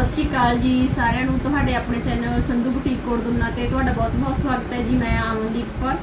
ਸਤਿ ਸ਼੍ਰੀ ਅਕਾਲ ਜੀ ਸਾਰਿਆਂ ਨੂੰ। ਤੁਹਾਡੇ ਆਪਣੇ ਚੈਨਲ ਸੰਧੂ ਬੁਟੀਕ ਕੋਡ ਦੁਮਨਾ ਤੇ ਤੁਹਾਡਾ ਬਹੁਤ-ਬਹੁਤ ਸਵਾਗਤ ਹੈ ਜੀ। ਮੈਂ ਆਮਨਦੀਪ ਕੌਰ।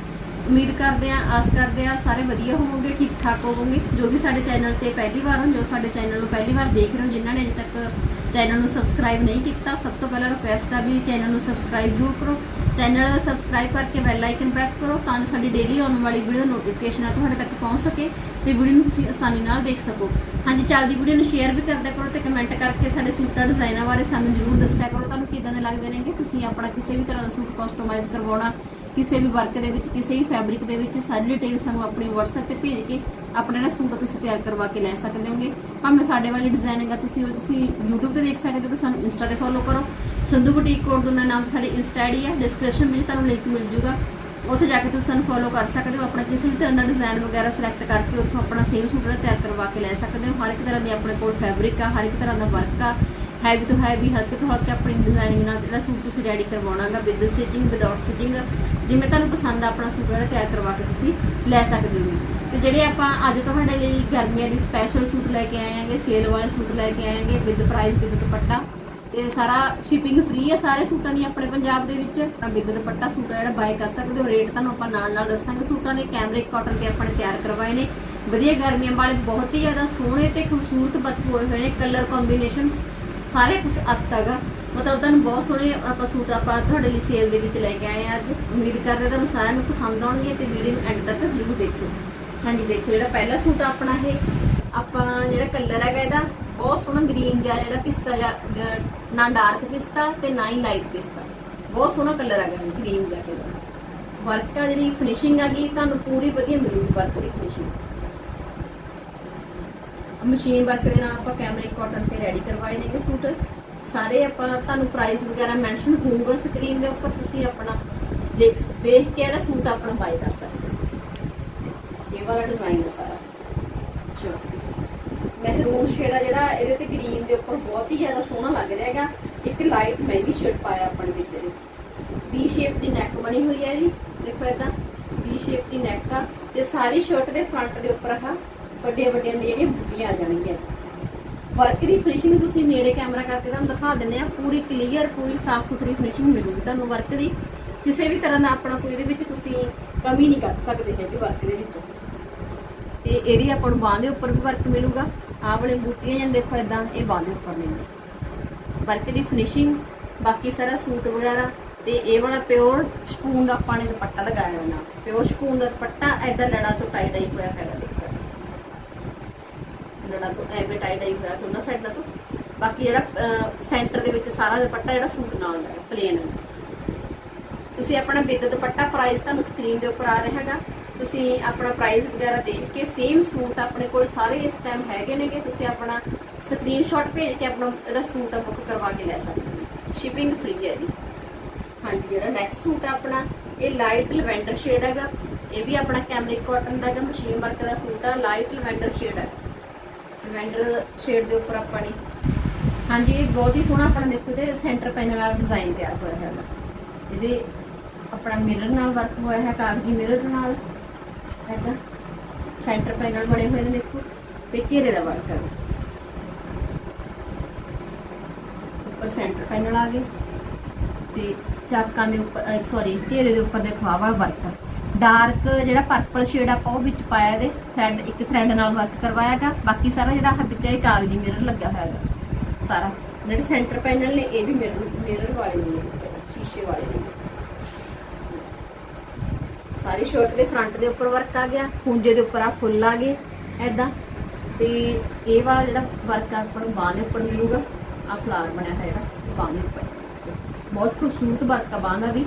ਉਮੀਦ ਕਰਦੇ ਹਾਂ, ਆਸ ਕਰਦੇ ਹਾਂ ਸਾਰੇ ਵਧੀਆ ਹੋਵੋਗੇ, ਠੀਕ ਠਾਕ ਹੋਵੋਗੇ। ਜੋ ਵੀ ਸਾਡੇ ਚੈਨਲ ਤੇ ਪਹਿਲੀ ਵਾਰ ਹੋ, ਜੋ ਸਾਡੇ ਚੈਨਲ ਨੂੰ ਪਹਿਲੀ ਵਾਰ ਦੇਖ ਰਹੇ ਹੋ, ਜਿਨ੍ਹਾਂ ਨੇ ਅਜੇ ਤੱਕ ਚੈਨਲ ਨੂੰ ਸਬਸਕ੍ਰਾਈਬ ਨਹੀਂ ਕੀਤਾ, ਸਭ ਤੋਂ ਪਹਿਲਾਂ ਰਿਕੁਐਸਟ ਆ ਵੀ ਚੈਨਲ ਨੂੰ ਸਬਸਕ੍ਰਾਈਬ ਜ਼ਰੂਰ ਕਰੋ। ਚੈਨਲ ਸਬਸਕ੍ਰਾਈਬ ਕਰਕੇ ਬੈਲ ਆਈਕਨ ਪ੍ਰੈਸ ਕਰੋ, ਤਾਂ ਜੋ ਸਾਡੀ ਡੇਲੀ ਆਉਣ ਵਾਲੀ ਵੀਡੀਓ ਨੋਟੀਫਿਕੇਸ਼ਨ ਤੁਹਾਡੇ ਤੱਕ ਪਹੁੰਚ ਸਕੇ ਤੇ ਵੀਡੀਓ ਨੂੰ ਤੁਸੀਂ ਆਸਾਨੀ ਨਾਲ ਦੇਖ ਸਕੋ। ਹਾਂਜੀ, ਚੱਲਦੀ ਵੀਡੀਓ ਨੂੰ ਸ਼ੇਅਰ ਵੀ ਕਰਦਿਆ ਕਰੋ ਤੇ ਕਮੈਂਟ ਕਰਕੇ ਸਾਡੇ ਸੂਟਾਂ ਡਿਜ਼ਾਈਨਾਂ ਬਾਰੇ ਸਾਨੂੰ ਜ਼ਰੂਰ ਦੱਸਿਆ ਕਰੋ। ਤੁਹਾਨੂੰ ਕਿਦਾਂ ਦੇ ਲੱਗਦੇ ਨੇਗੇ? ਤੁਸੀਂ ਆਪਣਾ ਕਿਸੇ ਵੀ ਤਰ੍ਹਾਂ ਦਾ ਸੂਟ ਕਸਟਮਾਈਜ਼ ਕਰਵਾਉਣਾ ਕਿਸੇ ਵੀ ਵਰਕ ਦੇ ਵਿੱਚ, ਕਿਸੇ ਵੀ ਫੈਬਰਿਕ ਦੇ ਵਿੱਚ ਸਾਰੀ ਡਿਟੇਲ ਸਾਨੂੰ ਆਪਣੇ WhatsApp ਤੇ ਭੇਜ ਕੇ ਆਪਣਾ ਜਿਹੜਾ ਸੂਟ ਤੁਸੀਂ ਤਿਆਰ ਕਰਵਾ ਕੇ ਲੈ ਸਕਦੇ ਹੋਗੇ। ਭਾਵੇਂ ਸਾਡੇ ਵਾਲੀ ਡਿਜ਼ਾਈਨ ਹੈਗਾ ਤੁਸੀਂ ਉਹ ਤੁਸੀਂ YouTube ਤੇ ਦੇਖ ਸਕਦੇ ਹੋ ਤੁਸੀਂ ਸਾਨੂੰ ਇੰਸਟਾ ਤੇ ਫੋਲੋ ਕਰੋ। ਸੰਧੂ ਬੁਟੀਕ ਕੋਡ ਦੋਨਾਂ ਨਾਮ ਸਾਡੀ ਇੰਸਟਾ ਆਈਡੀ ਆ ਡਿਸਕ੍ਰਿਪਸ਼ਨ ਵਿੱਚ ਤੁਹਾਨੂੰ ਲਿੰਕ ਮਿਲ ਜੂਗਾ। ਉੱਥੇ ਜਾ ਕੇ ਤੁਸੀਂ ਸਾਨੂੰ ਫੋਲੋ ਕਰ ਸਕਦੇ ਹੋ, ਆਪਣਾ ਕਿਸੇ ਵੀ ਤਰ੍ਹਾਂ ਦਾ ਡਿਜ਼ਾਈਨ ਵਗੈਰਾ ਸਿਲੈਕਟ ਕਰਕੇ ਉੱਥੋਂ ਆਪਣਾ ਸੇਮ ਸੂਟ ਤਿਆਰ ਕਰਵਾ ਕੇ ਲੈ ਸਕਦੇ ਹੋ। ਹਰ ਇੱਕ ਤਰ੍ਹਾਂ ਦੀ ਆਪਣੇ ਕੋਲ ਫੈਬਰਿਕ ਆ, ਹਰ ਇੱਕ ਤਰ੍ਹਾਂ ਦਾ ਵਰਕ ਆ। ਹੈਵੀ ਤੋਂ ਹੈਵੀ ਹਲਕੇ ਤੋਂ ਹਲਕੇ ਆਪਣੀ ਡਿਜ਼ਾਈਨਿੰਗ ਨਾਲ ਜਿਹੜਾ ਸੂਟ ਤੁਸੀਂ ਰੈਡੀ ਕਰਵਾਉਣਾਗਾ ਵਿਦ ਸਟਿਚਿੰਗ ਵਿਦਆਊਟ ਸਟਿਚਿੰਗ ਜਿਵੇਂ ਤੁਹਾਨੂੰ ਪਸੰਦ ਆ ਆਪਣਾ ਸੂਟ ਜਿਹੜਾ ਤਿਆਰ ਕਰਵਾ ਕੇ ਤੁਸੀਂ ਲੈ ਸਕਦੇ ਹੋ। ਤੇ ਜਿਹੜੇ ਆਪਾਂ ਅੱਜ ਤੁਹਾਡੇ ਲਈ ਗਰਮੀਆਂ ਲਈ ਸਪੈਸ਼ਲ ਸੂਟ ਲੈ ਕੇ ਆਏ ਆਂਗੇ ਸੇਲ ਵਾਲੇ ਸੂਟ ਲੈ ਕੇ ਆਏ ਆਂਗੇ ਵਿਦ ਪ੍ਰਾਈਸ ਵਿਦ ਦੁਪੱਟਾ। ਤੇ ਸਾਰਾ ਸ਼ਿਪਿੰਗ ਫ੍ਰੀ ਹੈ ਸਾਰੇ ਸੂਟਾਂ ਦੀ ਆਪਣੇ ਪੰਜਾਬ ਦੇ ਵਿੱਚ। ਆਪਣਾ ਵਿਦ ਦੁਪੱਟਾ ਸੂਟ ਜਿਹੜਾ ਬਾਏ ਕਰ ਸਕਦੇ ਹੋ। ਰੇਟ ਤੁਹਾਨੂੰ ਆਪਾਂ ਨਾਲ ਨਾਲ ਦੱਸਾਂਗੇ। ਸੂਟਾਂ ਦੇ ਕੈਮਰਿਕ ਕਾਟਨ ਤੇ ਆਪਣੇ ਤਿਆਰ ਕਰਵਾਏ ਨੇ। ਵਧੀਆ ਗਰਮੀਆਂ ਵਾਲੇ ਬਹੁਤ ਹੀ ਜ਼ਿਆਦਾ ਸੋਹਣੇ ਤੇ ਖੂਬਸੂਰਤ ਵਰਕ ਹੋਏ ਹੋਏ ਨੇ। ਕਲਰ ਕੰਬੀਨੇਸ਼ਨ ਸਾਰੇ ਕੁਝ ਅੱਤ ਹੈਗਾ। ਮਤਲਬ ਤੁਹਾਨੂੰ ਬਹੁਤ ਸੋਹਣੇ ਆਪਾਂ ਸੂਟ ਆਪਾਂ ਤੁਹਾਡੇ ਲਈ ਸੇਲ ਦੇ ਵਿੱਚ ਲੈ ਕੇ ਆਏ ਆ। ਅੱਜ ਉਮੀਦ ਕਰਦੇ ਹਾਂ ਤੁਹਾਨੂੰ ਸਾਰਿਆਂ ਨੂੰ ਪਸੰਦ ਆਉਣਗੇ ਤੇ ਵੀਡੀਓ ਨੂੰ ਐਂਡ ਤੱਕ ਜ਼ਰੂਰ ਦੇਖਿਓ। ਹਾਂਜੀ ਦੇਖੋ ਜਿਹੜਾ ਪਹਿਲਾ ਸੂਟ ਆਪਣਾ ਇਹ। ਆਪਾਂ ਜਿਹੜਾ ਕਲਰ ਹੈਗਾ ਇਹਦਾ, ਬਹੁਤ ਸੋਹਣਾ ਗ੍ਰੀਨ ਜਿਹਾ, ਜਿਹੜਾ ਪਿਸਤਾ ਜਿਹਾ ਨਾ ਡਾਰਕ ਪਿਸਤਾ ਤੇ ਨਾ ਹੀ ਲਾਈਟ ਪਿਸਤਾ। ਬਹੁਤ ਸੋਹਣਾ ਕਲਰ ਹੈਗਾ ਗ੍ਰੀਨ ਜਿਹਾ ਇਹਦਾ ਵਰਕ ਆ ਜਿਹੜੀ ਫਿਨਿਸ਼ਿੰਗ ਹੈਗੀ, ਤੁਹਾਨੂੰ ਪੂਰੀ ਵਧੀਆ ਮਿਲੂਗੀ ਵਰਕ ਦੀ ਫਿਨਿਸ਼ਿੰਗ ਮਸ਼ੀਨ ਵਰਕ ਦੇ ਨਾਲ ਆਪਾਂ ਕੈਮਰਿਕ ਕਾਟਨ ਤੇ ਰੈਡੀ ਕਰਵਾਏ ਨੇਗੇ ਸੂਟ। ਸਾਰੇ ਆਪਾਂ ਤੁਹਾਨੂੰ ਪ੍ਰਾਈਸ ਵਗੈਰਾ ਮੈਂਸ਼ਨ ਹੋਊਗਾ ਸਕਰੀਨ ਦੇ ਉੱਪਰ, ਤੁਸੀਂ ਆਪਣਾ ਦੇਖ ਦੇਖ ਕੇ ਜਿਹੜਾ ਸੂਟ ਆਪਣਾ ਬਾਈ ਕਰ ਸਕਦੇ ਇਹ ਵਾਲਾ ਡਿਜ਼ਾਈਨ ਹੈ ਸਾਰਾ। ਸ਼ਰਟ ਮਹਿਰੂਨ ਸ਼ੇਡ ਆ ਜਿਹੜਾ, ਇਹਦੇ ਤੇ ਗ੍ਰੀਨ ਦੇ ਉੱਪਰ ਬਹੁਤ ਹੀ ਜ਼ਿਆਦਾ ਸੋਹਣਾ ਲੱਗ ਰਿਹਾ ਹੈਗਾ। ਇੱਕ ਲਾਈਟ ਮਹਿੰਦੀ ਸ਼ੇਡ ਪਾਇਆ ਆਪਾਂ ਨੇ ਵਿੱਚ ਇਹਦੇ। ਵੀ ਸ਼ੇਪ ਦੀ ਨੈਕ ਬਣੀ ਹੋਈ ਹੈ ਜੀ ਦੇਖੋ ਇਦਾਂ ਵੀ ਸ਼ੇਪ ਦੀ ਨੈਕ ਆ। ਤੇ ਸਾਰੀ ਸ਼ਰਟ ਦੇ ਫਰੰਟ ਦੇ ਉੱਪਰ ਆਹ ਵੱਡੀਆਂ ਵੱਡੀਆਂ ਜਿਹੜੀਆਂ ਬੂਟੀਆਂ ਆ ਜਾਣਗੀਆਂ। ਵਰਕ ਦੀ ਫਿਨਿਸ਼ਿੰਗ ਤੁਸੀਂ ਨੇੜੇ ਕੈਮਰਾ ਕਰਕੇ ਤੁਹਾਨੂੰ ਦਿਖਾ ਦਿੰਦੇ ਆ ਪੂਰੀ ਕਲੀਅਰ ਪੂਰੀ ਸਾਫ਼ ਸੁਥਰੀ ਫਿਨਿਸ਼ਿੰਗ ਮਿਲੂਗੀ ਤੁਹਾਨੂੰ ਵਰਕ ਦੀ। ਕਿਸੇ ਵੀ ਤਰ੍ਹਾਂ ਦਾ ਆਪਣਾ ਕੋਈ ਇਹਦੇ ਵਿੱਚ ਤੁਸੀਂ ਕਮੀ ਨਹੀਂ ਕੱਢ ਸਕਦੇ ਹੈਗੇ ਵਰਕ ਦੇ ਵਿੱਚ। ਤੇ ਇਹਦੀ ਆਪਾਂ ਨੂੰ ਬਾਹਾਂ ਦੇ ਉੱਪਰ ਵੀ ਵਰਕ ਮਿਲੂਗਾ। ਆਹ ਵਾਲੇ ਬੂਟੀਆਂ ਜਾਂ ਦੇਖੋ ਇਦਾਂ ਇਹ ਬਾਹਾਂ ਦੇ ਉੱਪਰ ਨੇ। ਵਰਕ ਦੀ ਫਿਨਿਸ਼ਿੰਗ ਬਾਕੀ ਸਾਰਾ ਸੂਟ ਵਗੈਰਾ ਤੇ ਇਹ ਵਾਲਾ ਪਿਓਰ ਸ਼ਪੂਨ ਦਾ ਆਪਾਂ ਨੇ ਦੁਪੱਟਾ ਲਗਾਇਆ ਹੋਇਆ। ਨਾਲ ਪਿਓਰ ਸ਼ਪੂਨ ਦਾ ਦੁਪੱਟਾ ਐਦਾਂ ਲੜਾ ਤੋਂ ਟਾਈ ਡਾਈ ਹੋਇਆ ਹੈਗਾ ਦੇਖੋ ਤੋਂ ਐਵੇਂ ਟਾਈ ਡਾਈ ਹੋਇਆ ਦੋਨਾਂ ਸਾਈਡਾਂ ਤੋਂ। ਬਾਕੀ ਜਿਹੜਾ ਸੈਂਟਰ ਦੇ ਵਿੱਚ ਸਾਰਾ ਦੁਪੱਟਾ ਜਿਹੜਾ ਸੂਟ ਨਾਲ ਦਾ ਪਲੇਨ ਤੁਸੀਂ ਆਪਣਾ ਬਿੱਦ ਦੁਪੱਟਾ ਪ੍ਰਾਈਸ ਤੁਹਾਨੂੰ ਸਕਰੀਨ ਦੇ ਉੱਪਰ ਆ ਰਿਹਾ ਹੈਗਾ। ਤੁਸੀਂ ਆਪਣਾ ਪ੍ਰਾਈਸ ਵਗੈਰਾ ਦੇਖ ਕੇ ਸੇਮ ਸੂਟ ਆਪਣੇ ਕੋਲ ਸਾਰੇ ਇਸ ਟਾਈਮ ਹੈਗੇ ਨੇ ਕਿ ਤੁਸੀਂ ਆਪਣਾ ਸਕਰੀਨਸ਼ਾਟ ਭੇਜ ਕੇ ਆਪਣਾ ਜਿਹੜਾ ਸੂਟ ਆ ਬੁੱਕ ਕਰਵਾ ਕੇ ਲੈ ਸਕਦੇ ਹੋ। ਸ਼ਿਪਿੰਗ ਫ੍ਰੀ ਹੈ ਇਹਦੀ ਹਾਂਜੀ, ਜਿਹੜਾ ਨੈਕਸਟ ਸੂਟ ਆ ਆਪਣਾ, ਇਹ ਲਾਈਟ ਲਵੈਂਡਰ ਸ਼ੇਡ ਹੈਗਾ। ਇਹ ਵੀ ਆਪਣਾ ਕੈਮਰਿਕ ਕਾਟਨ ਦਾ ਹੈਗਾ ਮਸ਼ੀਨ ਵਰਕ ਦਾ ਸੂਟ ਆ ਲਾਈਟ ਲਵੈਂਡਰ ਸ਼ੇਡ ਹੈ। ਲਵੈਂਡਰ ਸ਼ੇਡ ਦੇ ਉੱਪਰ ਆਪਾਂ ਨੇ। ਹਾਂਜੀ, ਇਹ ਬਹੁਤ ਹੀ ਸੋਹਣਾ ਆਪਣਾ ਦੇਖੋ ਤੇ ਸੈਂਟਰ ਪੈਨਲ ਵਾਲਾ ਡਿਜ਼ਾਈਨ ਤਿਆਰ ਹੋਇਆ ਹੈਗਾ ਇਹਦੇ ਆਪਣਾ ਮਿਰਰ ਨਾਲ ਵਰਕ ਹੋਇਆ ਹੈ, ਕਾਗਜ਼ੀ ਮਿਰਰ ਨਾਲ। ਹੈਗਾ। ਸੈਂਟਰ ਪੈਨਲ ਬਣੇ ਹੋਏ ਨੇ ਦੇਖੋ, ਤੇ ਘੇਰੇ ਦਾ ਵਰਕ ਹੈ। ਉੱਪਰ ਸੈਂਟਰ ਪੈਨਲ ਆ ਗਏ। ਤੇ ਚਾਕਾਂ ਦੇ ਉੱਪਰ ਸੌਰੀ ਘੇਰੇ ਦੇ ਉੱਪਰ ਦੇਖੋ ਆਹ ਵਾਲਾ ਵਰਕ ਡਾਰਕ ਜਿਹੜਾ ਪਰਪਲ ਸ਼ੇਡ ਆਪਾਂ ਉਹ ਵਿੱਚ ਪਾਇਆ ਇਹਦੇ ਥ੍ਰੈਡ ਇੱਕ ਥ੍ਰੈਡ ਨਾਲ ਵਰਕ ਕਰਵਾਇਆਗਾ ਬਾਕੀ ਸਾਰਾ ਜਿਹੜਾ ਆਹ ਵਿੱਚ ਇਹ ਕਾਗਜ਼ੀ ਮਿਰਰ ਲੱਗਾ ਹੋਇਆ ਸਾਰਾ। ਜਿਹੜੇ ਸੈਂਟਰ ਪੈਨਲ ਨੇ, ਇਹ ਵੀ ਮਿਰਰ ਮਿਰਰ ਵਾਲੇ ਨੇ, ਸ਼ੀਸ਼ੇ ਵਾਲੇ ਨੇ। ਸਾਰੀ ਸ਼ਰਟ ਦੇ ਫਰੰਟ ਦੇ ਉੱਪਰ ਵਰਕ ਆ ਗਿਆ ਖੂੰਜੇ ਦੇ ਉੱਪਰ ਆ ਫੁੱਲ ਆ ਗਏ ਐਦਾਂ ਤੇ ਇਹ ਵਾਲਾ ਜਿਹੜਾ ਵਰਕ ਆ, ਆਪਾਂ ਨੂੰ ਬਾਹਾਂ ਦੇ ਉੱਪਰ ਮਿਲੂਗਾ ਆ ਫਲਾਰ ਬਣਿਆ ਹੋਇਆ ਜਿਹੜਾ, ਬਾਹਾਂ ਦੇ ਉੱਪਰ। ਬਹੁਤ ਖੂਬਸੂਰਤ ਵਰਕ ਆ ਬਾਹਾਂ ਦਾ ਵੀ।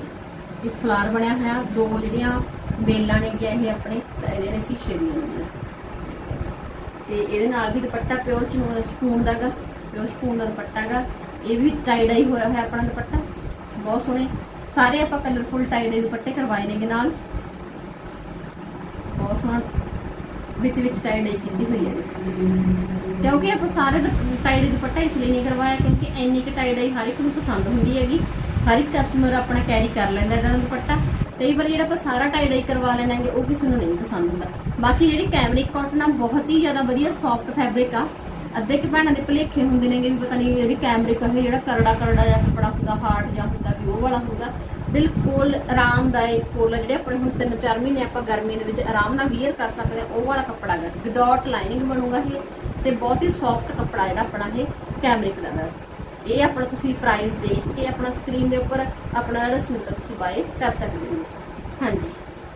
ਇੱਕ ਫਲਾਰ ਬਣਿਆ ਹੋਇਆ, ਦੋ ਜਿਹੜੀਆਂ ਬੇਲਾਂ ਨੇ ਗਿਆ ਇਹ ਆਪਣੇ ਸ- ਇਹਦੇ ਨੇ ਸ਼ੀਸ਼ੇ ਦੀਆਂ ਨੇ ਤੇ ਇਹਦੇ ਨਾਲ ਵੀ ਦੁਪੱਟਾ ਪਿਓਰ ਚ ਸਪੂਨ ਦਾਗਾ, ਪਿਓਰ ਸਪੂਨ ਦਾ ਦੁਪੱਟਾ ਗਾ। ਇਹ ਵੀ ਟਾਈ ਡਾਈ ਹੋਇਆ ਹੋਇਆ ਆਪਣਾ ਦੁਪੱਟਾ। ਬਹੁਤ ਸੋਹਣੇ। ਸਾਰੇ ਆਪਾਂ ਕਲਰਫੁਲ ਟਾਈ ਡਾਈ ਦੁਪੱਟੇ ਕਰਵਾਏ ਨੇਗੇ ਨਾਲ। ਬਹੁਤ ਸੋਹਣਾ ਵਿੱਚ ਵਿੱਚ ਟਾਈ ਡਾਈ ਕੀਤੀ ਹੋਈ ਹੈ। ਕਿਉਂਕਿ ਆਪਾਂ ਸਾਰੇ ਟਾਈ ਡਾਈ ਦੁਪੱਟਾ ਇਸ ਲਈ ਨਹੀਂ ਕਰਵਾਇਆ ਕਿਉਂਕਿ ਇੰਨੀ ਕੁ ਟਾਈ ਡਾਈ ਹਰ ਇੱਕ ਨੂੰ ਪਸੰਦ ਹੁੰਦੀ ਹੈਗੀ। ਹਰ ਇੱਕ ਕਸਟਮਰ ਆਪਣਾ ਕੈਰੀ ਕਰ ਲੈਂਦਾ ਇਹਦਾ ਦੁਪੱਟਾ। ਕਈ ਵਾਰ ਜਿਹੜਾ ਆਪਾਂ ਸਾਰਾ ਟਾਈ ਡਾਈ ਕਰਵਾ ਲੈਣਾਗੇ ਉਹ ਕਿਸੇ ਨੂੰ ਨਹੀਂ ਪਸੰਦ ਹੁੰਦਾ। ਬਾਕੀ ਜਿਹੜੀ ਕੈਮਰਿਕ ਕਾਟਨ ਆ, ਬਹੁਤ ਹੀ ਜ਼ਿਆਦਾ ਵਧੀਆ ਸੌਫਟ ਫੈਬਰਿਕ ਆ। ਅੱਧੇ ਕਿ ਭੈਣਾਂ ਦੇ ਭਲੇਖੇ ਹੁੰਦੇ ਨੇਗੇ ਵੀ ਪਤਾ ਨਹੀਂ ਜਿਹੜੀ ਕੈਮਰਿਕ ਹੈ ਜਿਹੜਾ ਕਰੜਾ ਕਰੜਾ ਜਿਹਾ ਕੱਪੜਾ ਹੁੰਦਾ, ਹਾਰਡ ਜਾਂ ਹੁੰਦਾ, ਵੀ ਉਹ ਵਾਲਾ ਹੁੰਦਾ ਬਿਲਕੁਲ ਆਰਾਮਦਾਇਕ ਫੁੱਲ ਜਿਹੜੇ ਆਪਣੇ ਹੁਣ 3-4 ਮਹੀਨੇ ਆਪਾਂ ਗਰਮੀ ਦੇ ਵਿੱਚ ਆਰਾਮ ਨਾਲ ਵੀਅਰ ਕਰ ਸਕਦੇ ਹਾਂ ਉਹ ਵਾਲਾ ਕੱਪੜਾ ਹੈ ਵਿਦਆਊਟ ਲਾਈਨਿੰਗ ਬਣੂਗਾ ਇਹ, ਤੇ ਬਹੁਤ ਹੀ ਸੌਫਟ ਕੱਪੜਾ ਜਿਹੜਾ ਆਪਣਾ ਇਹ ਕੈਮਰਿਕ ਦਾ ਹੈ ਇਹ ਆਪਣਾ ਤੁਸੀਂ ਪ੍ਰਾਈਸ ਦੇਖ ਕੇ ਆਪਣਾ ਸਕਰੀਨ ਦੇ ਉੱਪਰ ਆਪਣਾ ਜਿਹੜਾ ਸੂਟ ਤੁਸੀਂ ਬਾਏ ਕਰ ਸਕਦੇ ਹੋ। ਹਾਂਜੀ।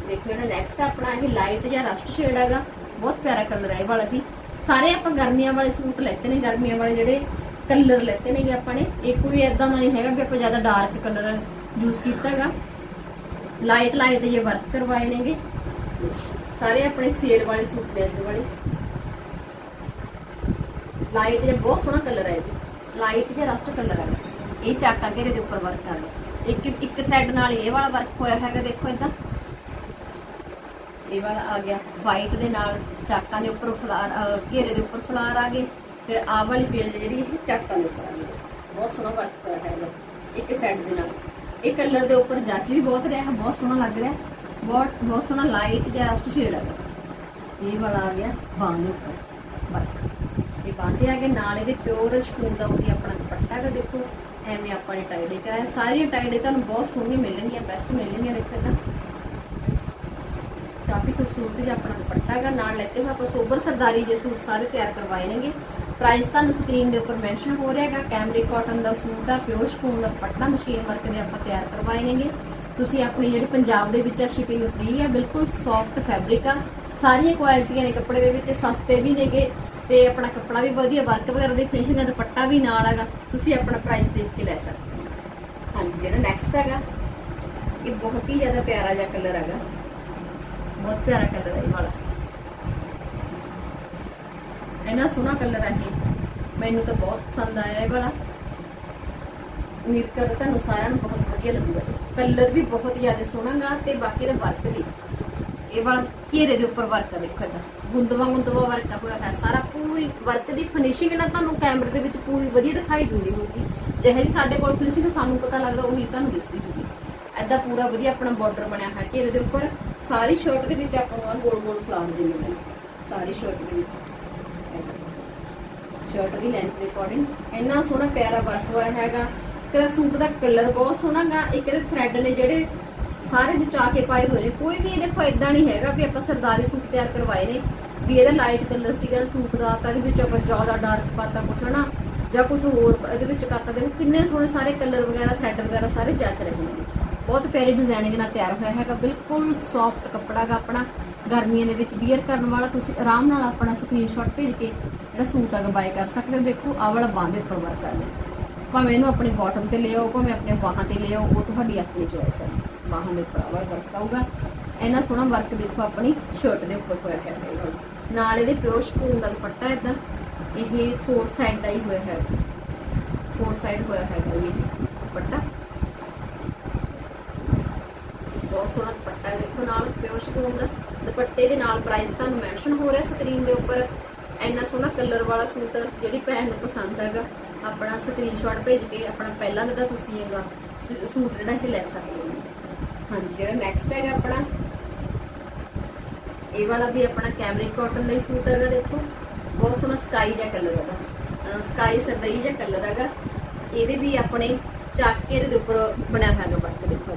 ਦੇਖੋ ਜਿਹੜਾ ਨੈਕਸਟ ਆਪਣਾ ਇਹ ਲਾਈਟ ਜਾਂ ਰਸਟ ਸ਼ੇਡ ਹੈਗਾ, ਬਹੁਤ ਪਿਆਰਾ ਕਲਰ ਹੈ ਇਹ ਵਾਲਾ ਵੀ। ਸਾਰੇ ਆਪਾਂ ਗਰਮੀਆਂ ਵਾਲੇ ਸੂਟ ਲੈਤੇ ਨੇ, ਗਰਮੀਆਂ ਵਾਲੇ ਜਿਹੜੇ ਕਲਰ ਲੈਤੇ ਨੇਗੇ ਆਪਾਂ ਨੇ, ਇਹ ਕੋਈ ਐਦਾਂ ਦਾ ਨਹੀਂ ਹੈਗਾ ਕਿ ਆਪਾਂ ਜ਼ਿਆਦਾ ਡਾਰਕ ਕਲਰ ਯੂਜ਼ ਕੀਤਾ ਹੈਗਾ। ਲਾਈਟ ਲਾਈਟ ਜੇ ਵਰਕ ਕਰਵਾਏ ਨੇਗੇ। ਸਾਰੇ ਆਪਣੇ ਸੇਲ ਵਾਲੇ ਸੂਟ ਨੇ ਵਾਲੇ। ਲਾਈਟ ਜਿਹਾ ਬਹੁਤ ਸੋਹਣਾ ਕਲਰ ਹੈ ਇਹ ਲਾਈਟ ਜਿਹਾ ਰਸਟ ਕਲਰ ਹੈ ਇਹ ਚਾਕਾ ਘੇਰੇ ਦੇ ਉੱਪਰ ਵਰਕ ਆ ਗਿਆ ਇੱਕ ਇੱਕ ਥ੍ਰੈਡ ਨਾਲ ਇਹ ਵਾਲਾ ਵਰਕ ਹੋਇਆ ਹੈਗਾ ਦੇਖੋ ਇਦਾਂ। ਇਹ ਵਾਲਾ ਆ ਗਿਆ। ਵਾਈਟ ਦੇ ਨਾਲ ਚਾਕਾਂ ਦੇ ਉੱਪਰ ਫਲਾਰ ਘੇਰੇ ਦੇ ਉੱਪਰ ਫਲਾਰ ਆ ਗਏ। ਫਿਰ ਆਹ ਵਾਲੀ ਬੇਲ ਜਿਹੜੀ ਇਹ ਚਾਕਾਂ ਦੇ ਉੱਪਰ ਆ ਗਈ। ਬਹੁਤ ਸੋਹਣਾ ਵਰਕ ਹੋਇਆ ਹੈਗਾ ਇੱਕ ਥ੍ਰੈਡ ਦੇ ਨਾਲ। ਇਹ ਕਲਰ ਦੇ ਉੱਪਰ ਜੱਚ ਵੀ ਬਹੁਤ ਰਿਹਾ ਹੈ ਬਹੁਤ ਸੋਹਣਾ ਲੱਗ ਰਿਹਾ। ਬਹੁਤ ਬਹੁਤ ਸੋਹਣਾ ਲਾਈਟ ਜਿਹਾ ਰਸਟ ਸ਼ੇਡ ਹੈਗਾ ਇਹ ਵਾਲਾ ਆ ਗਿਆ ਬਾਂਹ ਦੇ ਉੱਪਰ ਵਰਕ ਇਹ ਬਾਂਹ ਨਾਲ ਇਹਦੇ ਪਿਓਰ ਸ਼ਪੂਨ ਦਾ ਉਹੀ ਆਪਣਾ ਦੁਪੱਟਾ ਹੈਗਾ ਦੇਖੋ, ਐਵੇਂ ਆਪਾਂ ਨੇ ਟਾਈਡੇ ਕਰਾਇਆ ਸਾਰੀਆਂ ਟਾਈਡੇ ਤੁਹਾਨੂੰ ਬਹੁਤ ਸੋਹਣੀਆਂ ਮਿਲਣਗੀਆਂ ਬੈਸਟ ਮਿਲਣਗੀਆਂ ਦੇਖੋ ਤਾਂ। ਕਾਫੀ ਖੂਬਸੂਰਤ ਜਿਹਾ ਆਪਣਾ ਦੁਪੱਟਾ ਹੈਗਾ, ਨਾਲ ਲੈਤੇ ਹੋਏ ਆਪਾਂ ਸੋਬਰ ਸਰਦਾਰੀ ਜੇ ਸੂਟ ਸਾਰੇ ਤਿਆਰ ਕਰਵਾਏ ਨੇਗੇ। ਪ੍ਰਾਈਸ ਤੁਹਾਨੂੰ ਸਕਰੀਨ ਦੇ ਉੱਪਰ ਮੈਂਸ਼ਨ ਹੋ ਰਿਹਾ ਹੈਗਾ ਕੈਮਰਿਕ ਕਾਟਨ ਦਾ ਸੂਟ ਆ ਪਿਓਰ ਸ਼ਪੂਨ ਦਾ ਦੁਪੱਟਾ ਮਸ਼ੀਨ ਵਰਕ ਦੇ ਆਪਾਂ ਤਿਆਰ ਕਰਵਾਏ ਨੇਗੇ। ਤੁਸੀਂ ਆਪਣੀ ਜਿਹੜੀ ਪੰਜਾਬ ਦੇ ਵਿੱਚ ਆ ਸ਼ਿਪਿੰਗ ਫ੍ਰੀ ਆ, ਬਿਲਕੁਲ ਸੌਫਟ ਫੈਬਰਿਕ ਆ। ਸਾਰੀਆਂ ਕੁਆਲਿਟੀਆਂ ਨੇ ਕੱਪੜੇ ਦੇ ਵਿੱਚ, ਸਸਤੇ ਵੀ ਨੇਗੇ ਤੇ ਆਪਣਾ ਕੱਪੜਾ ਵੀ ਵਧੀਆ ਵਰਕ ਵਗੈਰਾ ਦੀ ਫਿਨਿਸ਼ਿੰਗ ਦਾ ਦੁਪੱਟਾ ਵੀ ਨਾਲ ਹੈਗਾ। ਤੁਸੀਂ ਆਪਣਾ ਪ੍ਰਾਈਸ ਦੇਖ ਕੇ ਲੈ ਸਕਦੇ ਹੋ। ਹਾਂਜੀ, ਜਿਹੜਾ ਨੈਕਸਟ ਹੈਗਾ, ਇਹ ਬਹੁਤ ਹੀ ਜ਼ਿਆਦਾ ਪਿਆਰਾ ਜਿਹਾ ਕਲਰ ਹੈਗਾ। ਬਹੁਤ ਪਿਆਰਾ ਕਲਰ ਹੈ ਇਹ ਵਾਲਾ। ਇੰਨਾ ਸੋਹਣਾ ਕਲਰ ਹੈ ਇਹ। ਮੈਨੂੰ ਤਾਂ ਬਹੁਤ ਪਸੰਦ ਆਇਆ ਇਹ ਵਾਲਾ। ਉਮੀਦ ਕਰਦਾ ਤੁਹਾਨੂੰ ਸਾਰਿਆਂ ਨੂੰ ਬਹੁਤ ਵਧੀਆ ਲੱਗੂਗਾ। ਕਲਰ ਵੀ ਬਹੁਤ ਜ਼ਿਆਦਾ ਸੋਹਣਾਗਾ ਤੇ ਬਾਕੀ ਦਾ ਵਰਕ ਵੀ। ਇਹ ਵਾਲਾ ਘੇਰੇ ਦੇ ਉੱਪਰ ਵਰਕ ਆ ਦੇਖੋ ਇਹਦਾ। ਗੁੰਦਵਾ ਗੁੰਦਵਾ ਵਰਕ ਹੋਇਆ ਹੈ ਸਾਰਾ ਪੂਰੀ ਵਰਕ ਦੀ ਫਿਨਿਸ਼ਿੰਗ ਨਾ ਤੁਹਾਨੂੰ ਕੈਮਰੇ ਦੇ ਵਿੱਚ ਪੂਰੀ ਵਧੀਆ ਦਿਖਾਈ ਦਿੰਦੀ ਹੋਊਗੀ। ਜਿਹੇ ਜੀ ਸਾਡੇ ਕੋਲ ਫਿਨਿਸ਼ਿੰਗ ਸਾਨੂੰ ਪਤਾ ਲੱਗਦਾ ਉਹੀ ਤੁਹਾਨੂੰ ਦਿਸਦੀ ਹੋਊਗੀ। ਐਦਾਂ ਪੂਰਾ ਵਧੀਆ ਆਪਣਾ ਬਾਰਡਰ ਬਣਿਆ ਹੋਇਆ ਘੇਰੇ ਦੇ ਉੱਪਰ। ਸਾਰੀ ਸ਼ਰਟ ਦੇ ਵਿੱਚ ਆਪਾਂ ਨੂੰ ਆਹ ਗੋਲ ਗੋਲ ਫਲਾਵਰ ਜਿਵੇਂ ਬਣੇ ਸਾਰੀ ਸ਼ਰਟ ਦੇ ਵਿੱਚ। ਸ਼ਰਟ ਦੀ ਲੈਂਥ ਦੇ ਅਕੋਰਡਿੰਗ ਇੰਨਾ ਸੋਹਣਾ ਪਿਆਰਾ ਵਰਕ ਹੋਇਆ ਹੈਗਾ ਤੇ ਸੂਟ ਦਾ ਕਲਰ ਬਹੁਤ ਸੋਹਣਾ ਗਾ ਇੱਕ ਇਹਦੇ ਥ੍ਰੈਡ ਨੇ ਜਿਹੜੇ ਸਾਰੇ ਜਚਾ ਕੇ ਪਾਏ ਹੋਏ ਨੇ। ਕੋਈ ਵੀ ਇਹ ਦੇਖੋ ਇਦਾਂ ਨਹੀਂ ਹੈਗਾ ਵੀ ਆਪਾਂ ਸਰਦਾਰੀ ਸੂਟ ਤਿਆਰ ਕਰਵਾਏ ਨੇ, ਵੀ ਇਹਦਾ ਲਾਈਟ ਕਲਰ ਸੀਗਾ ਸੂਟ ਦਾ, ਤਾਂ ਇਹਦੇ ਵਿੱਚ ਆਪਾਂ ਜ਼ਿਆਦਾ ਡਾਰਕ ਪਾਤਾ ਕੁਛ, ਹਨਾ? ਜਾਂ ਕੁਝ ਹੋਰ ਇਹਦੇ ਵਿੱਚ ਕਰਤਾ। ਦੇਖੋ ਕਿੰਨੇ ਸੋਹਣੇ ਸਾਰੇ ਕਲਰ ਵਗੈਰਾ ਥ੍ਰੈਡ ਵਗੈਰਾ ਸਾਰੇ ਜੱਚ ਰਹੇ ਨੇ। ਬਹੁਤ ਪਿਆਰੀ ਡਿਜ਼ਾਈਨਿੰਗ ਨਾਲ ਤਿਆਰ ਹੋਇਆ ਹੈਗਾ। ਬਿਲਕੁਲ ਸੌਫਟ ਕੱਪੜਾ ਗਾ ਆਪਣਾ। ਗਰਮੀਆਂ ਦੇ ਵਿੱਚ ਵੀਅਰ ਕਰਨ ਵਾਲਾ ਤੁਸੀਂ ਆਰਾਮ ਨਾਲ ਆਪਣਾ ਸਕਰੀਨਸ਼ਾਟ ਭੇਜ ਕੇ ਜਿਹੜਾ ਸੂਟ ਹੈਗਾ ਬਾਏ ਕਰ ਸਕਦੇ ਹੋ। ਦੇਖੋ, ਆਹ ਵਾਲਾ ਬਾਂਹ ਦੇ ਉੱਪਰ ਵਰਕ ਆ ਭਾਵੇਂ ਇਹਨੂੰ ਆਪਣੇ ਬਾਟਮ ਤੇ ਲਿਆਓ, ਭਾਵੇਂ ਆਪਣੇ ਬਾਹਾਂ ਤੇ ਲਿਆਓ, ਉਹ ਤੁਹਾਡੀ ਆਪਣੀ ਚੋਇਸ ਹੈ। ਬਾਹਾਂ ਦੇ ਉੱਪਰ ਆਹ ਵਰਕ ਆਊਗਾ। ਇੰਨਾ ਸੋਹਣਾ ਵਰਕ ਦੇਖੋ ਆਪਣੀ ਸ਼ਰਟ ਦੇ ਉੱਪਰ ਹੋਇਆ ਹੈ ਨਾਲ। ਇਹਦੇ ਪਿਓਰ ਸ਼ਪੂਨ ਦਾ ਦੁਪੱਟਾ ਇਦਾਂ ਇਹ ਫੋਰ ਸਾਈਡ ਦਾ ਹੀ ਹੋਇਆ ਹੈ। ਫੋਰ ਸਾਈਡ ਹੋਇਆ ਹੈਗਾ ਇਹ ਦੁਪੱਟਾ। ਬਹੁਤ ਸੋਹਣਾ ਦੁਪੱਟਾ ਹੈ ਦੇਖੋ ਨਾਲ ਪਿਓਰ ਸ਼ਪੂਨ ਦਾ। ਦੁਪੱਟੇ ਦੇ ਨਾਲ ਪ੍ਰਾਈਸ ਤੁਹਾਨੂੰ ਮੈਂਸ਼ਨ ਹੋ ਰਿਹਾ ਸਕਰੀਨ ਦੇ ਉੱਪਰ। ਇੰਨਾ ਸੋਹਣਾ ਕਲਰ ਵਾਲਾ ਸੂਟ ਜਿਹੜੀ ਭੈਣ ਨੂੰ ਪਸੰਦ ਹੈਗਾ। ਆਪਣਾ ਸਕਰੀਨਸ਼ਾਟ ਭੇਜ ਕੇ ਆਪਣਾ ਪਹਿਲਾਂ ਜਿਹੜਾ ਤੁਸੀਂ ਹੈਗਾ। ਸੂਟ ਜਿਹੜਾ ਇਹ ਲੈ ਸਕਦੇ ਹੋ। ਹਾਂਜੀ, ਜਿਹੜਾ ਨੈਕਸਟ ਹੈਗਾ ਆਪਣਾ, ਇਹ ਵਾਲਾ ਵੀ ਆਪਣਾ ਕੈਮਰਿਕ ਕਾਟਨ ਦਾ ਹੀ ਸੂਟ ਹੈਗਾ, ਦੇਖੋ। ਬਹੁਤ ਸੋਹਣਾ ਸਕਾਈ ਜਿਹਾ ਕਲਰ ਹੈਗਾ। ਸਕਾਈ ਸਰਦਈ ਜਿਹਾ ਕਲਰ ਹੈਗਾ। ਇਹਦੇ ਵੀ ਆਪਣੇ ਚਾਕੇ ਦੇ ਉੱਪਰ ਬਣਿਆ ਹੋਇਆ ਹੈਗਾ ਵਰਕ ਦੇਖੋ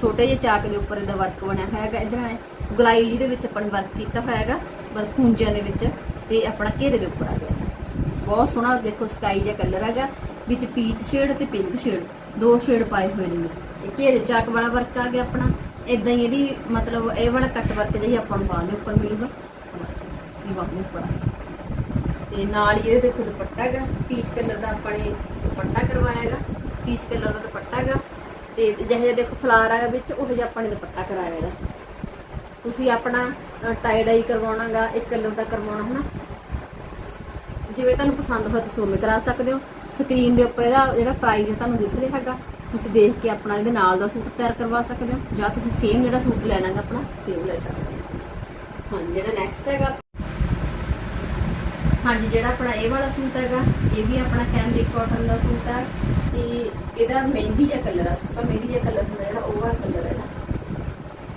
ਛੋਟੇ ਜਿਹੇ ਚਾਕ ਦੇ ਉੱਪਰ ਇਹਦਾ ਵਰਕ ਬਣਿਆ ਹੋਇਆ ਹੈਗਾ। ਇਧਰ ਹੈ ਗੁਲਾਈ ਜਿਹਦੇ ਵਿੱਚ ਆਪਾਂ ਨੇ ਵਰਕ ਕੀਤਾ ਹੋਇਆ ਹੈਗਾ ਵਰਕ ਖੂੰਜਿਆਂ ਦੇ ਵਿੱਚ ਤੇ ਆਪਣਾ ਘੇਰੇ ਦੇ ਉੱਪਰ ਆ ਗਿਆ। ਬਹੁਤ ਸੋਹਣਾ, ਦੇਖੋ ਸਕਾਈ ਜਿਹਾ ਕਲਰ ਹੈਗਾ। ਵਿੱਚ ਪੀਚ ਸ਼ੇਡ ਤੇ ਪਿੰਕ ਸ਼ੇਡ ਦੋ ਸ਼ੇਡ ਪਾਏ ਹੋਏ ਨੇ। ਇਹ ਘੇਰੇ ਚਾਕ ਵਾਲਾ ਵਰਕ ਆ ਗਿਆ ਆਪਣਾ। ਇਦਾਂ ਹੀ ਇਹਦੀ ਮਤਲਬ ਇਹ ਵਾਲਾ ਕੱਟ ਵਰਕ ਜਿਹੀ ਆਪਾਂ ਨੂੰ ਬਾਂਹ ਦੇ ਉੱਪਰ ਮਿਲੂਗਾ। ਇਹ ਬਾਂਹ ਦੇ ਉੱਪਰ ਤੇ ਨਾਲ ਹੀ ਇਹ ਦੇਖੋ ਦੁਪੱਟਾ ਹੈਗਾ। ਪੀਚ ਕਲਰ ਦਾ ਆਪਾਂ ਨੇ ਦੁਪੱਟਾ ਕਰਵਾਇਆ ਹੈਗਾ। ਪੀਚ ਕਲਰ ਦਾ ਦੁਪੱਟਾ ਹੈਗਾ। ਤੇ ਜਿਹੇ ਜਿਹੇ ਦੇਖੋ ਫਲਾਰ ਹੈਗਾ ਵਿੱਚ, ਉਹ ਜਿਹਾ ਆਪਾਂ ਨੇ ਦੁਪੱਟਾ ਕਰਾਇਆ ਹੈਗਾ। ਤੁਸੀਂ ਆਪਣਾ ਟਾਈ ਡਾਈ ਕਰਵਾਉਣਾਗਾ ਇੱਕ ਕਲਰ ਦਾ ਕਰਵਾਉਣਾ, ਹਨਾ? ਜਿਵੇਂ ਤੁਹਾਨੂੰ ਪਸੰਦ ਹੋਵੇ ਤੁਸੀਂ ਉਵੇਂ ਕਰਾ ਸਕਦੇ ਹੋ। ਸਕਰੀਨ ਦੇ ਉੱਪਰ ਇਹਦਾ ਜਿਹੜਾ ਪ੍ਰਾਈਸ ਹੈ ਤੁਹਾਨੂੰ ਦਿਸ ਰਿਹਾ ਹੈਗਾ, ਤੁਸੀਂ ਦੇਖ ਕੇ ਆਪਣਾ ਇਹਦੇ ਨਾਲ ਦਾ ਸੂਟ ਤਿਆਰ ਕਰਵਾ ਸਕਦੇ ਹੋ, ਜਾਂ ਤੁਸੀਂ ਸੇਮ ਜਿਹੜਾ ਸੂਟ ਲੈਣਾਗਾ ਆਪਣਾ ਸੇਮ ਲੈ ਸਕਦੇ ਹੋ। ਹਾਂਜੀ, ਜਿਹੜਾ ਨੈਕਸਟ ਹੈਗਾ। ਹਾਂਜੀ, ਜਿਹੜਾ ਆਪਣਾ ਇਹ ਵਾਲਾ ਸੂਟ ਹੈਗਾ, ਇਹ ਵੀ ਆਪਣਾ ਕੈਮਰਿਕ ਕਾਟਨ ਦਾ ਸੂਟ ਹੈ, ਤੇ ਇਹਦਾ ਮਹਿੰਦੀ ਜਿਹਾ ਕਲਰ ਆ ਸੂਟ ਦਾ ਮਹਿੰਦੀ ਜਿਹਾ ਕਲਰ ਹੁੰਦਾ ਜਿਹੜਾ ਉਹ ਵਾਲਾ ਕਲਰ ਹੈ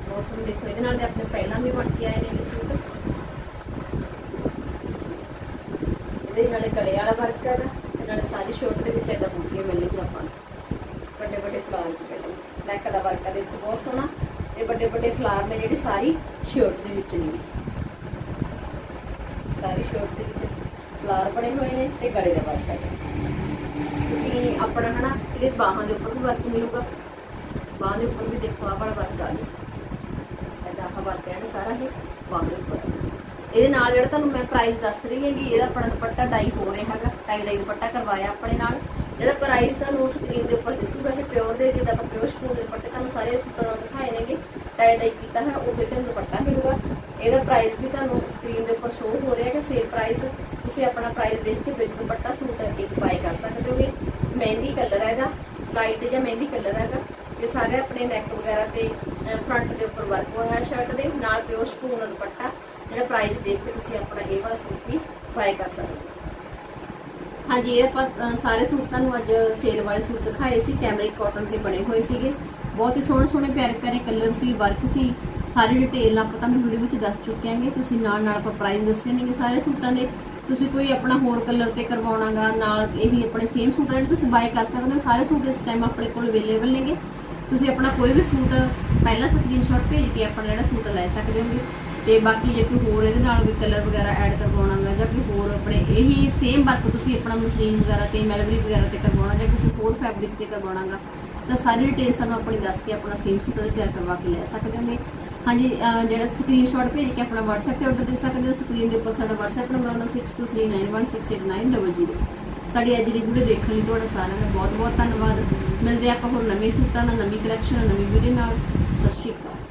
ਬਹੁਤ ਸੋਹਣੇ ਦੇਖੋ, ਇਹਦੇ ਨਾਲ ਦੇ ਆਪਣੇ ਪਹਿਲਾਂ ਵੀ ਬਣ ਕੇ ਆਏ ਨੇ ਇਹ ਸੂਟ। ਇਹਦੇ ਨਾਲੇ ਗਲੇ ਵਾਲਾ ਵਰਕ ਹੈਗਾ। ਨਾਲੇ ਸਾਰੀ ਸ਼ੋਟ ਦੇ ਵਿੱਚ ਇਦਾਂ ਬੂਟੀਆਂ ਮਿਲਣਗੀਆਂ ਆਪਾਂ ਨੂੰ। ਵੱਡੇ ਵੱਡੇ ਫਲਾਰ ਚ ਮਿਲਣਗੇ ਨੈਕ ਦਾ ਵਰਕ ਹੈ ਦੇਖੋ ਬਹੁਤ ਸੋਹਣਾ। ਤੇ ਵੱਡੇ ਵੱਡੇ ਫਲਾਰ ਨੇ ਜਿਹੜੇ ਸਾਰੀ ਸ਼ੋਟ ਦੇ ਵਿੱਚ ਨੇ। ਸਾਰੀ ਸ਼ੋਟ ਦੇ ਵਿੱਚ ਫਲਾਰ ਬਣੇ ਹੋਏ ਨੇ ਤੇ ਗਲੇ ਦਾ ਵਰਕ ਹੈ ਤੁਸੀਂ ਆਪਣਾ ਹਨਾ, ਇਹਦੇ ਬਾਹਾਂ ਦੇ ਉੱਪਰ ਵੀ ਵਰਕ ਮਿਲੂਗਾ। ਬਾਹਾਂ ਦੇ ਉੱਪਰ ਵੀ ਦੇਖੋ, ਆਹ ਵਾਲਾ ਵਰਕ ਆ ਗਿਆ। ਇਹਦਾ ਆਹ ਵਰਕ ਹੈ ਸਾਰਾ ਇਹ, ਬਾਹਾਂ ਦੇ ਉੱਪਰ। ਇਹਦੇ ਨਾਲ ਜਿਹੜਾ ਤੁਹਾਨੂੰ ਮੈਂ ਪ੍ਰਾਈਸ ਦੱਸ ਰਹੀ ਹਾਂ ਕਿ ਇਹਦਾ ਆਪਣਾ ਦੁਪੱਟਾ ਡਾਈ ਹੋ ਰਿਹਾ ਹੈਗਾ ਟਾਈ ਡਾਈ ਦੁਪੱਟਾ ਕਰਵਾਇਆ ਆਪਣੇ ਨਾਲ। ਜਿਹੜਾ ਪ੍ਰਾਈਸ ਤੁਹਾਨੂੰ ਸਕਰੀਨ ਦੇ ਉੱਪਰ ਦਿਸੂਗਾ, ਇਹ ਪਿਓਰ ਦੇ, ਜਿੱਦਾਂ ਆਪਾਂ ਪਿਓਰ ਸਪੂਨ ਦੇ ਦੁਪੱਟੇ ਤੁਹਾਨੂੰ ਸਾਰੇ ਸੂਟਾਂ ਨਾਲ ਦਿਖਾਏ ਨੇਗੇ ਟਾਈ ਡਾਈ ਕੀਤਾ ਹੈ ਉਹਦੇ ਤੇ ਦੁਪੱਟਾ ਮਿਲੂਗਾ। ਇਹਦਾ ਪ੍ਰਾਈਸ ਵੀ ਤੁਹਾਨੂੰ ਸਕਰੀਨ ਦੇ ਉੱਪਰ ਸ਼ੋਅ ਹੋ ਰਿਹਾ ਹੈ ਸੇਲ ਪ੍ਰਾਈਸ ਤੁਸੀਂ ਆਪਣਾ ਪ੍ਰਾਈਸ ਦੇਖ ਕੇ ਵਿਦ ਦੁਪੱਟਾ ਸੂਟ ਇੱਕ ਬਾਈ ਕਰ ਸਕਦੇ ਹੋਗੇ। ਮਹਿੰਦੀ ਕਲਰ ਹੈ ਇਹਦਾ ਲਾਈਟ ਜਾਂ ਮਹਿੰਦੀ ਕਲਰ ਹੈਗਾ। ਤੇ ਸਾਰੇ ਆਪਣੇ ਨੈਕ ਵਗੈਰਾ ਤੇ ਫਰੰਟ ਦੇ ਉੱਪਰ ਵਰਕ ਹੋਇਆ ਹੈ ਸ਼ਰਟ ਦੇ, ਨਾਲ ਪਿਓਰ ਸਪੂਨ ਦਾ ਦੁਪੱਟਾ। ਜਿਹੜਾ ਪ੍ਰਾਈਸ ਦੇਖ ਕੇ ਤੁਸੀਂ ਆਪਣਾ ਇਹ ਵਾਲਾ ਸੂਟ ਵੀ ਬਾਈ ਕਰ ਸਕਦੇ ਹੋ। ਹਾਂਜੀ, ਇਹ ਆਪਾਂ ਸਾਰੇ ਸੂਟ ਤੁਹਾਨੂੰ ਅੱਜ ਸੇਲ ਵਾਲੇ ਸੂਟ ਦਿਖਾਏ ਸੀ ਕੈਮਰਿਕ ਕਾਟਨ ਦੇ ਬਣੇ ਹੋਏ ਸੀਗੇ। ਬਹੁਤ ਹੀ ਸੋਹਣੇ ਸੋਹਣੇ, ਪਿਆਰੇ ਪਿਆਰੇ ਕਲਰ ਸੀ ਵਰਕ ਸੀ। ਸਾਰੀ ਡਿਟੇਲ ਆਪਾਂ ਤੁਹਾਨੂੰ ਵੀਡੀਓ ਵਿੱਚ ਦੱਸ ਚੁੱਕੇ ਆਂਗੇ ਤੁਸੀਂ ਨਾਲ ਨਾਲ ਆਪਾਂ ਪ੍ਰਾਈਸ ਦੱਸੇ ਨੇਗੇ ਸਾਰੇ ਸੂਟਾਂ ਦੇ। ਤੁਸੀਂ ਕੋਈ ਆਪਣਾ ਹੋਰ ਕਲਰ ਤੇ ਕਰਵਾਉਣਾਗਾ, ਨਾਲ ਇਹੀ ਆਪਣੇ ਸੇਮ ਸੂਟ ਜਿਹੜੇ ਤੁਸੀਂ ਬਾਏ ਕਰ ਸਕਦੇ ਹੋ। ਸਾਰੇ ਸੂਟ ਇਸ ਟਾਈਮ ਆਪਣੇ ਕੋਲ ਅਵੇਲੇਬਲ ਨੇਗੇ ਤੁਸੀਂ ਆਪਣਾ ਕੋਈ ਵੀ ਸੂਟ ਪਹਿਲਾ ਸਕਰੀਨਸ਼ਾਟ ਭੇਜ ਕੇ ਆਪਣਾ ਜਿਹੜਾ ਸੂਟ ਲੈ ਸਕਦੇ ਹੋਗੇ। ਤੇ ਬਾਕੀ ਜੇ ਕੋਈ ਹੋਰ ਇਹਦੇ ਨਾਲ ਵੀ ਕਲਰ ਵਗੈਰਾ ਐਡ ਕਰਵਾਉਣਾਗਾ ਜਾਂ ਕੋਈ ਹੋਰ ਆਪਣੇ ਇਹੀ ਸੇਮ ਵਰਕ ਤੁਸੀਂ ਆਪਣਾ ਮਸਲੀਨ ਵਗੈਰਾ ਤੇ ਮੈਲਬਰੀ ਵਗੈਰਾ ਤੇ ਕਰਵਾਉਣਾ ਜਾਂ ਕਿਸੇ ਹੋਰ ਫੈਬਰਿਕ ਤੇ ਕਰਵਾਉਣਾਗਾ, ਤਾਂ ਸਾਰੀ ਡਿਟੇਲ ਸਾਨੂੰ ਆਪਣੀ ਦੱਸ ਕੇ ਆਪਣਾ ਸੇਮ ਸੂਟ ਤਿਆਰ ਕਰਵਾ ਕੇ ਲੈ ਸਕਦੇ ਹੋਗੇ। ਹਾਂਜੀ ਜਿਹੜਾ ਸਕਰੀਨਸ਼ਾਟ ਭੇਜ ਕੇ ਆਪਣਾ WhatsApp ਤੇ ਆਰਡਰ ਦੇ ਸਕਦੇ ਹੋ ਸਕਰੀਨ ਦੇ ਉੱਪਰ ਸਾਡਾ WhatsApp ਨੰਬਰ ਆਉਂਦਾ 6239168900 ਸਾਡੀ ਅੱਜ ਦੀ ਵੀਡੀਓ ਦੇਖਣ ਲਈ ਤੁਹਾਡਾ ਸਾਰਿਆਂ ਦਾ ਬਹੁਤ ਬਹੁਤ ਧੰਨਵਾਦ। ਮਿਲਦੇ ਆਪਾਂ ਹੋਰ ਨਵੇਂ ਸੂਟਾਂ ਨਾਲ, ਨਵੀਂ ਕਲੈਕਸ਼ਨ ਨਾਲ, ਨਵੀਂ ਵੀਡੀਓ ਨਾਲ। ਸਤਿ ਸ਼੍ਰੀ ਅਕਾਲ।